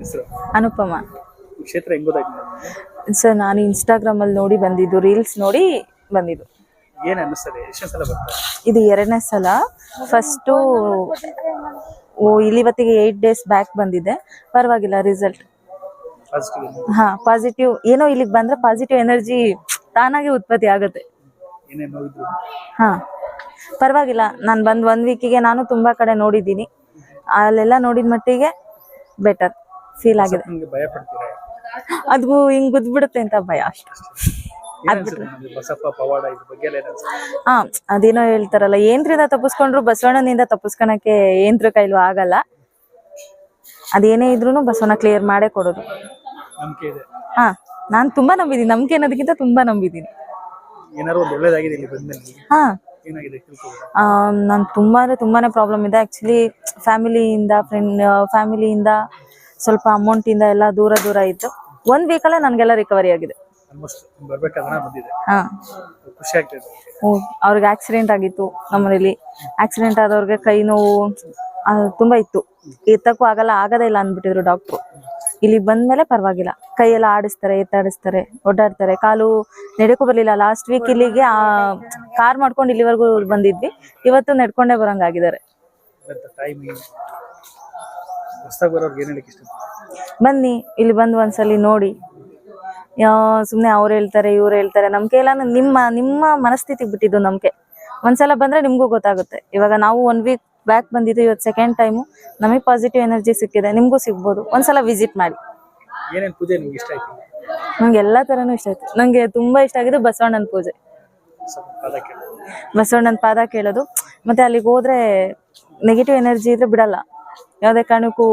ಹೆಸರು? ಅನುಪಮ. ಕ್ಷೇತ್ರ ಹೆಂಗ್ ಗೊತ್ತಾಯ್ತು ನಿಮ್ಗೆ? ಸರ್ ನಾನು ಇನ್ಸ್ಟಾಗ್ರಾಮಲ್ಲಿ ನೋಡಿ ಬಂದಿದ್ದು ರೀಲ್ಸ್ ನೋಡಿ ಬಂದಿದ್ದು. ಏನ್ ಅನ್ನಿಸ್ತದೆ? ಎಷ್ಟು ಸಲ ಬರ್ತಾರೆ ಇದು? ಎರಡನೇ ಸಲ. ಫಸ್ಟು ಓ ಇಲ್ಲಿವತ್ತಿಗೆ ಏಯ್ಟ್ ಡೇಸ್ ಬ್ಯಾಕ್ ಬಂದಿದೆ. ಪರವಾಗಿಲ್ಲ ರಿಸಲ್ಟ್ ಪಾಸಿಟಿವ್ ಹಾ ಪಾಸಿಟಿವ್ ಏನೋ ಇಲ್ಲಿಗೆ ಬಂದ್ರೆ ಪಾಸಿಟಿವ್ ಎನರ್ಜಿ ತಾನಾಗೆ ಉತ್ಪತ್ತಿ ಆಗುತ್ತೆ. ಏನೇನು ನೋಡಿದ್ರು ಹಾ. ಪರವಾಗಿಲ್ಲ ನಾನು ಬಂದ್ ಒಂದ್ ವೀಕಿಗೆ ನಾನು ತುಂಬಾ ಕಡೆ ನೋಡಿದ್ದೀನಿ. ಅಲ್ಲೆಲ್ಲ ನೋಡಿದ ಮಟ್ಟಿಗೆ ಬೆಟರ್ ಫೀಲ್ ಆಗಿದೆ. ಅದು ಹಿಂಗ್ ಗುದ್ಬಿಡುತ್ತೆ ಅಂತ ಭಯ ಅಷ್ಟು. ಹಾ ಅದೇನೋ ಹೇಳ್ತಾರಲ್ಲ ಏನ್ರಿಂದ ತಪ್ಪಿಸ್ಕೊಂಡ್ರು ಬಸವಣ್ಣನಿಂದ ತಪ್ಪಿಸ್ಕೊಳಕ್ಕೆ ಏನ್ರ ಕೈಲೂ ಆಗಲ್ಲ. ಅದೇನೇ ಇದ್ರು ಬಸವಣ್ಣ ಕ್ಲಿಯರ್ ಮಾಡೇ ಕೊಡೋದು. ಹಾ ನಾನ್ ತುಂಬಾ ನಂಬಿದೀನಿ. ನಂಬಿಕೆ ಅನ್ನೋದಕ್ಕಿಂತ ತುಂಬಾ ನಂಬಿದೀನಿ. ಹಾ. ನಾನು ತುಂಬಾ ತುಂಬಾನೇ ಪ್ರಾಬ್ಲಮ್ ಇದೆ. ಆಕ್ಚುಲಿ ಫ್ಯಾಮಿಲಿಯಿಂದ ಫ್ರೆಂಡ್ ಫ್ಯಾಮಿಲಿಯಿಂದ ಸ್ವಲ್ಪ ಅಮೌಂಟ್ ಇಂದ ಎಲ್ಲ ದೂರ ದೂರ ಇತ್ತು. ಒಂದ್ ವೀಕಲ್ಲೇ ನನ್ಗೆಲ್ಲ ರಿಕವರಿ ಆಗಿದೆ. ಅವ್ರಿಗೆ ಆಕ್ಸಿಡೆಂಟ್ ಆಗಿತ್ತು ನಮ್ಮನೇಲಿ. ಆಕ್ಸಿಡೆಂಟ್ ಆದವ್ರಿಗೆ ಕೈ ನೋವು ತುಂಬಾ ಇತ್ತು. ಎತ್ತಕ್ಕೂ ಆಗಲ್ಲ ಆಗದೇ ಇಲ್ಲ ಅಂದ್ಬಿಟ್ಟಿದ್ರು ಡಾಕ್ಟ್ರು ಇಲ್ಲಿ ಬಂದ್ಮೇಲೆ ಪರವಾಗಿಲ್ಲ. ಕೈಯೆಲ್ಲ ಆಡಿಸ್ತಾರೆ ಎತ್ತಾಡಿಸ್ತಾರೆ ಓಡಾಡ್ತಾರೆ ಕಾಲು ನಡೆಯಕ್ಕೂ ಬರ್ಲಿಲ್ಲ. ಲಾಸ್ಟ್ ವೀಕ್ ಇಲ್ಲಿಗೆ ಕಾರ್ ಮಾಡ್ಕೊಂಡು ಇಲ್ಲಿವರೆಗೂ ಬಂದಿದ್ವಿ. ಇವತ್ತು ನಡ್ಕೊಂಡೇ ಬರಂಗಾಗಿದ್ದಾರೆ. ಹೊಸ್ದಾಗಿ ಬರೋರ್ಗೆ ಏನ್ ಹೇಳಕ್ ಇಷ್ಟ ಬನ್ನಿ ಇಲ್ಲಿ ಬಂದು ಒಂದ್ಸಲಿ ನೋಡಿ. ಸುಮ್ಮನೆ ಅವ್ರು ಹೇಳ್ತಾರೆ ಇವ್ರು ಹೇಳ್ತಾರೆ. ನಂಬಿಕೆ ಎಲ್ಲ ನಿಮ್ಮ ನಿಮ್ಮ ಮನಸ್ಥಿತಿ ಬಿಟ್ಟಿದ್ದು ನಂಬಿಕೆ. ಒಂದ್ಸಲ ಬಂದ್ರೆ ನಿಮ್ಗೂ ಗೊತ್ತಾಗುತ್ತೆ. ಇವಾಗ ನಾವು ಒನ್ ವೀಕ್ ಬ್ಯಾಕ್ ಬಂದಿದ್ದು ಇವತ್ತು ಸೆಕೆಂಡ್ ಟೈಮು ನಮಗೆ ಪಾಸಿಟಿವ್ ಎನರ್ಜಿ ಸಿಕ್ಕಿದೆ ನಿಮಗೂ ಸಿಗ್ಬೋದು. ಒಂದ್ಸಲ ವಿಸಿಟ್ ಮಾಡಿ. ಏನೇನು ಪೂಜೆ ನಿಮ್ಗೆ ಇಷ್ಟ ಆಯ್ತು? ನಂಗೆ ಎಲ್ಲಾ ಥರನೂ ಇಷ್ಟ ಆಯ್ತು. ನಂಗೆ ತುಂಬಾ ಇಷ್ಟ ಆಗಿದೆ ಬಸವಣ್ಣನ ಪೂಜೆ. ಬಸವಣ್ಣನ ಪಾದ ಕೇಳೋದು. ಮತ್ತೆ ಅಲ್ಲಿಗೆ ಹೋದ್ರೆ ನೆಗೆಟಿವ್ ಎನರ್ಜಿ ಇದ್ರೆ ಬಿಡಲ್ಲ. ಯಾವುದೇ ಕಾರಣಕ್ಕೂ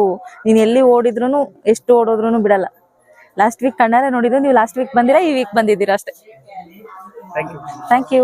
ನೀನ್ ಎಲ್ಲಿ ಓಡಿದ್ರು ಎಷ್ಟು ಓಡೋದ್ರು ಬಿಡಲ್ಲ. ಲಾಸ್ಟ್ ವೀಕ್ ಕಣ್ಣಾರೆ ನೋಡಿದ್ರು ನೀವು ಲಾಸ್ಟ್ ವೀಕ್ ಬಂದಿರ ಈ ವೀಕ್ ಬಂದಿದ್ದೀರಾ ಅಷ್ಟೇ. Thank you thank you